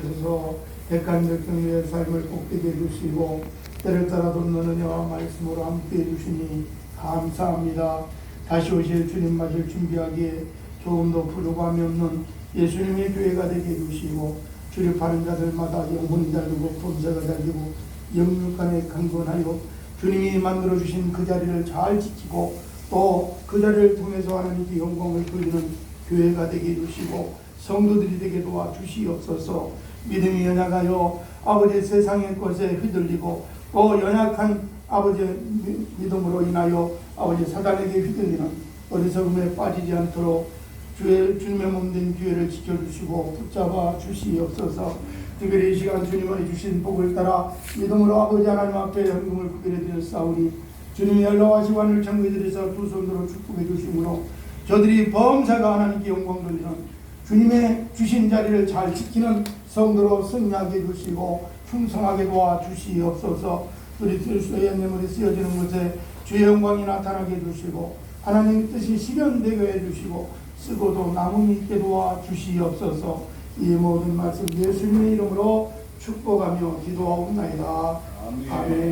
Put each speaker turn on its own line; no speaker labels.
주셔서 백간적 경외의 삶을 복되게 해주시고 때를 따라 돕는 은혜와 말씀으로 함께 해주시니 감사합니다. 다시 오실 주님 맞을 준비하기에 조금도 부족함이 없는 예수님의 교회가 되게 해주시고 출입하는 자들마다 영혼이 달리고 범사가 달리고 영육간에 강건하여 주님이 만들어주신 그 자리를 잘 지키고 또 그 자리를 통해서 하나님께 영광을 돌리는 교회가 되게 해주시고 성도들이 되게 도와주시옵소서. 믿음이 연약하여 아버지 세상의 것에 휘둘리고 또 연약한 아버지 미- 믿음으로 인하여 아버지 사단에게 휘둘리는 어리석음에 빠지지 않도록 주의 주님의 몸된 교회를 지켜주시고 붙잡아 주시옵소서. 특별히 이 시간 주님의 주신 복을 따라 믿음으로 아버지 하나님 앞에 헌금을 구별해 드렸사오니 주님이 연락하시고 하늘 들여서 두 손으로 축복해 주시므로 저들이 범사가 하나님께 영광 돌리는 주님의 주신 자리를 잘 지키는 성도로 승리하게 해주시고 충성하게 도와주시옵소서 우리 그리스도의 내물이 쓰여지는 곳에 주의 영광이 나타나게 해주시고 하나님의 뜻이 실현되게 해주시고 쓰고도 남음이 있게 도와주시옵소서 이 모든 말씀 예수님의 이름으로 축복하며 기도하옵나이다. 아멘.